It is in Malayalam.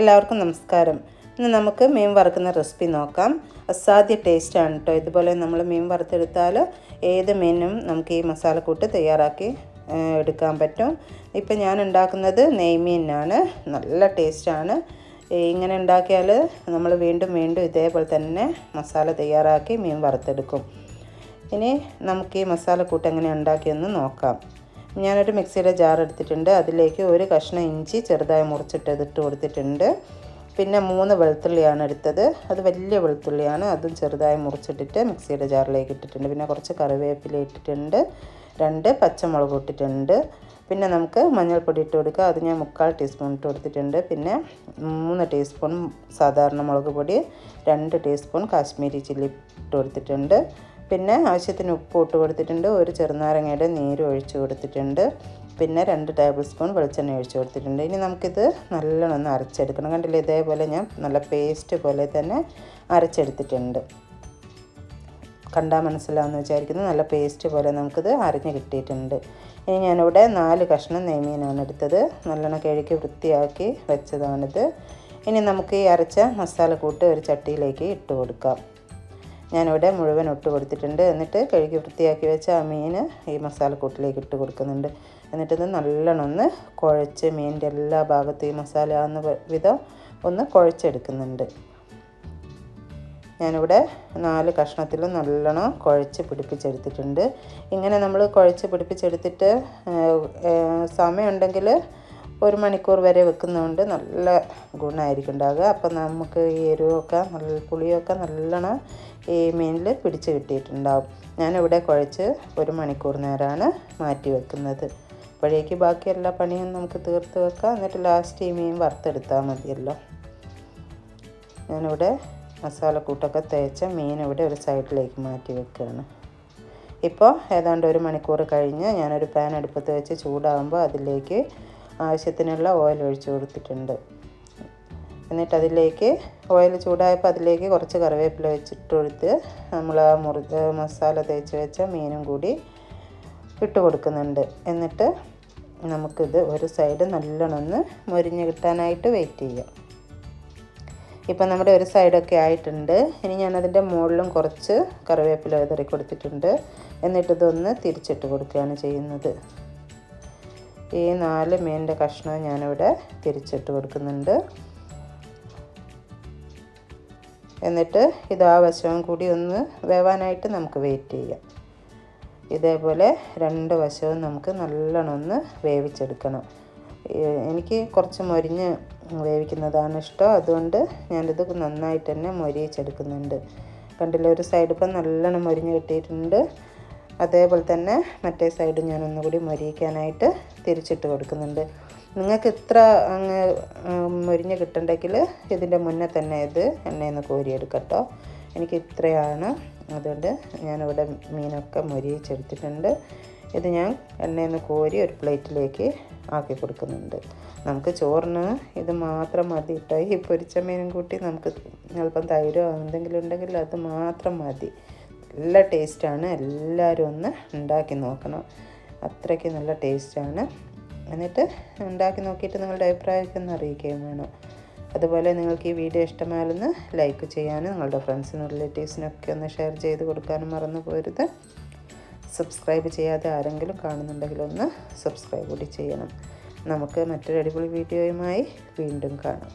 എല്ലാവർക്കും നമസ്കാരം. ഇന്ന് നമുക്ക് മീൻ വറുക്കുന്ന റെസിപ്പി നോക്കാം. അസാധ്യ ടേസ്റ്റാണ് കേട്ടോ ഇതുപോലെ നമ്മൾ മീൻ വറുത്തെടുത്താൽ ഏത് മീനും നമുക്ക് ഈ മസാലക്കൂട്ട് തയ്യാറാക്കി എടുക്കാൻ പറ്റും. ഇപ്പം ഞാൻ ഉണ്ടാക്കുന്നത് നെയ്മീനാണ് നല്ല ടേസ്റ്റാണ് ഇങ്ങനെ ഉണ്ടാക്കിയാൽ നമ്മൾ വീണ്ടും വീണ്ടും ഇതേപോലെ തന്നെ മസാല തയ്യാറാക്കി മീൻ വറുത്തെടുക്കും. ഇനി നമുക്ക് ഈ മസാലക്കൂട്ട് എങ്ങനെ ഉണ്ടാക്കിയെന്ന് നോക്കാം. ഞാനൊരു മിക്സിയുടെ ജാർ എടുത്തിട്ടുണ്ട്. അതിലേക്ക് ഒരു കഷ്ണം ഇഞ്ചി ചെറുതായി മുറിച്ചിട്ട് ഇതിട്ട് കൊടുത്തിട്ടുണ്ട്. പിന്നെ മൂന്ന് വെളുത്തുള്ളിയാണ് എടുത്തത്. അത് വലിയ വെളുത്തുള്ളിയാണ്. അതും ചെറുതായി മുറിച്ചിട്ടിട്ട് മിക്സിയുടെ ജാറിലേക്ക് ഇട്ടിട്ടുണ്ട്. പിന്നെ കുറച്ച് കറിവേപ്പില ഇട്ടിട്ടുണ്ട്. രണ്ട് പച്ചമുളക് ഇട്ടിട്ടുണ്ട്. പിന്നെ നമുക്ക് മഞ്ഞൾപ്പൊടി ഇട്ട് കൊടുക്കുക അത് ഞാൻ മുക്കാൽ ടീസ്പൂൺ ഇട്ട് കൊടുത്തിട്ടുണ്ട്. പിന്നെ മൂന്ന് ടീസ്പൂൺ സാധാരണ മുളക് പൊടി രണ്ട് ടീസ്പൂൺ കാശ്മീരി ചില്ലി ഇട്ട് കൊടുത്തിട്ടുണ്ട്. പിന്നെ ആവശ്യത്തിന് ഉപ്പ് ഇട്ട് കൊടുത്തിട്ടുണ്ട്. ഒരു ചെറുനാരങ്ങയുടെ നീര് ഒഴിച്ചു കൊടുത്തിട്ടുണ്ട്. പിന്നെ രണ്ട് ടേബിൾ സ്പൂൺ വെളിച്ചെണ്ണ ഒഴിച്ചു കൊടുത്തിട്ടുണ്ട്. ഇനി നമുക്കിത് നല്ലോണം ഒന്ന് അരച്ചെടുക്കണം. കണ്ടില്ലേ ഇതേപോലെ ഞാൻ നല്ല പേസ്റ്റ് പോലെ തന്നെ അരച്ചെടുത്തിട്ടുണ്ട്. കണ്ടാൽ മനസ്സിലാവുമെന്ന് വിചാരിക്കുന്നു. നല്ല പേസ്റ്റ് പോലെ നമുക്കിത് അരിഞ്ഞ് കിട്ടിയിട്ടുണ്ട്. ഇനി ഞാനിവിടെ നാല് കഷ്ണം നെയ്മീനാണ് എടുത്തത്. നല്ലോണം കിഴക്കി വൃത്തിയാക്കി വെച്ചതാണിത്. ഇനി നമുക്ക് ഈ അരച്ച മസാല കൂട്ട് ഒരു ചട്ടിയിലേക്ക് ഇട്ട് കൊടുക്കാം. ഞാനിവിടെ മുഴുവൻ ഇട്ട് കൊടുത്തിട്ടുണ്ട്. എന്നിട്ട് കഴുകി വൃത്തിയാക്കി വെച്ച ആ മീൻ ഈ മസാലക്കൂട്ടിലേക്ക് ഇട്ട് കൊടുക്കുന്നുണ്ട്. എന്നിട്ടിത് നല്ലോണം ഒന്ന് കുഴച്ച് മീനിന്റെ എല്ലാ ഭാഗത്തും ഈ മസാല ആവുന്ന വിധം ഒന്ന് കുഴച്ചെടുക്കുന്നുണ്ട്. ഞാനിവിടെ നാല് കഷ്ണത്തിലും നല്ലോണം കുഴച്ച് പിടിപ്പിച്ചെടുത്തിട്ടുണ്ട്. ഇങ്ങനെ നമ്മൾ കുഴച്ച് പിടിപ്പിച്ചെടുത്തിട്ട് സമയമുണ്ടെങ്കിൽ ഒരു മണിക്കൂർ വരെ വെക്കുന്നതുകൊണ്ട് നല്ല ഗുണമായിരിക്കും ഉണ്ടാകുക അപ്പം നമുക്ക് ഈ എരിവൊക്കെ നല്ല പുളിയൊക്കെ നല്ലോണം ഈ മീനിൽ പിടിച്ച് കിട്ടിയിട്ടുണ്ടാവും. ഞാനിവിടെ കുഴച്ച് ഒരു മണിക്കൂർ നേരമാണ് മാറ്റി വെക്കുന്നത്. അപ്പോഴേക്ക് ബാക്കി എല്ലാ പണിയും നമുക്ക് തീർത്ത് വെക്കാം. എന്നിട്ട് ലാസ്റ്റ് ഈ മീൻ വറുത്തെടുത്താൽ മതിയല്ലോ. ഞാനിവിടെ മസാലക്കൂട്ടൊക്കെ തേച്ച മീൻ ഇവിടെ ഒരു സൈഡിലേക്ക് മാറ്റി വെക്കുകയാണ് ഇപ്പോൾ ഏതാണ്ട് ഒരു മണിക്കൂർ കഴിഞ്ഞ് ഞാനൊരു പാൻ അടുപ്പത്ത് വെച്ച് ചൂടാകുമ്പോൾ അതിലേക്ക് ആവശ്യത്തിനുള്ള ഓയിൽ ഒഴിച്ചു കൊടുത്തിട്ടുണ്ട്. എന്നിട്ട് അതിലേക്ക് ഓയിൽ ചൂടായപ്പോൾ അതിലേക്ക് കുറച്ച് കറിവേപ്പില വെച്ചിട്ട് കൊടുത്ത് നമ്മൾ ആ മുറി മസാല തേച്ച് വെച്ച മീനും കൂടി ഇട്ട് കൊടുക്കുന്നുണ്ട്. എന്നിട്ട് നമുക്കിത് ഒരു സൈഡ് നല്ലോണം ഒന്ന് മൊരിഞ്ഞ് കിട്ടാനായിട്ട് വെയിറ്റ് ചെയ്യാം. ഇപ്പം നമ്മുടെ ഒരു സൈഡൊക്കെ ആയിട്ടുണ്ട്. ഇനി ഞാനതിന്റെ മുകളിലും കുറച്ച് കറിവേപ്പില വിതറി കൊടുത്തിട്ടുണ്ട്. എന്നിട്ടിതൊന്ന് തിരിച്ചിട്ട് കൊടുക്കുകയാണ് ചെയ്യുന്നത്. ഈ നാല് മീനിന്റെ കഷ്ണം ഞാനിവിടെ തിരിച്ചിട്ട് കൊടുക്കുന്നുണ്ട്. എന്നിട്ട് ഇത് ആ വശവും കൂടി ഒന്ന് വേവാനായിട്ട് നമുക്ക് വെയിറ്റ് ചെയ്യാം. ഇതേപോലെ രണ്ട് വശവും നമുക്ക് നല്ലോണം ഒന്ന് വേവിച്ചെടുക്കണം. എനിക്ക് കുറച്ച് മൊരിഞ്ഞ് വേവിക്കുന്നതാണ് ഇഷ്ടം. അതുകൊണ്ട് ഞാനിത് നന്നായിട്ട് തന്നെ മൊരിയിച്ചെടുക്കുന്നുണ്ട്. കണ്ടില്ല ഒരു സൈഡ് ഇപ്പം നല്ലോണം മൊരിഞ്ഞ് കിട്ടിയിട്ടുണ്ട്. അതേപോലെ തന്നെ മറ്റേ സൈഡ് ഞാൻ ഒന്നുകൂടി മൊരിയിക്കാനായിട്ട് തിരിച്ചിട്ട് കൊടുക്കുന്നുണ്ട്. നിങ്ങൾക്ക് ഇത്ര അങ്ങ് മുരിഞ്ഞ് കിട്ടണ്ടെങ്കിൽ ഇതിന്റെ മുന്നേ തന്നെ ഇത് എണ്ണയിൽ നിന്ന് കോരിയെടുക്കട്ടോ. എനിക്ക് ഇത്രയാണ്. അതുകൊണ്ട് ഞാനിവിടെ മീനൊക്കെ മുരിയിച്ചെടുത്തിട്ടുണ്ട്. ഇത് ഞാൻ എണ്ണയിൽ നിന്ന് കോരി ഒരു പ്ലേറ്റിലേക്ക് ആക്കി കൊടുക്കുന്നുണ്ട്. നമുക്ക് ചോറിന് ഇത് മാത്രം മതി കേട്ടോ ഈ പൊരിച്ച മീനും കൂട്ടി നമുക്ക് അല്പം തൈരോ എന്തെങ്കിലും ഉണ്ടെങ്കിൽ അത് മാത്രം മതി. നല്ല ടേസ്റ്റാണ്. എല്ലാവരും ഒന്ന് ഉണ്ടാക്കി നോക്കണം. അത്രയ്ക്ക് നല്ല ടേസ്റ്റാണ്. എന്നിട്ട് ഉണ്ടാക്കി നോക്കിയിട്ട് നിങ്ങളുടെ അഭിപ്രായമൊക്കെ ഒന്ന് അറിയിക്കുകയും വേണം. അതുപോലെ നിങ്ങൾക്ക് ഈ വീഡിയോ ഇഷ്ടമായാലൊന്ന് ലൈക്ക് ചെയ്യാനും നിങ്ങളുടെ ഫ്രണ്ട്സിനും റിലേറ്റീവ്സിനൊക്കെ ഒന്ന് ഷെയർ ചെയ്ത് കൊടുക്കാനും മറന്നു പോരുത്. സബ്സ്ക്രൈബ് ചെയ്യാതെ ആരെങ്കിലും കാണുന്നുണ്ടെങ്കിൽ ഒന്ന് സബ്സ്ക്രൈബ് കൂടി ചെയ്യണം. നമുക്ക് മറ്റൊരു അടിപൊളി വീഡിയോയുമായി വീണ്ടും കാണാം.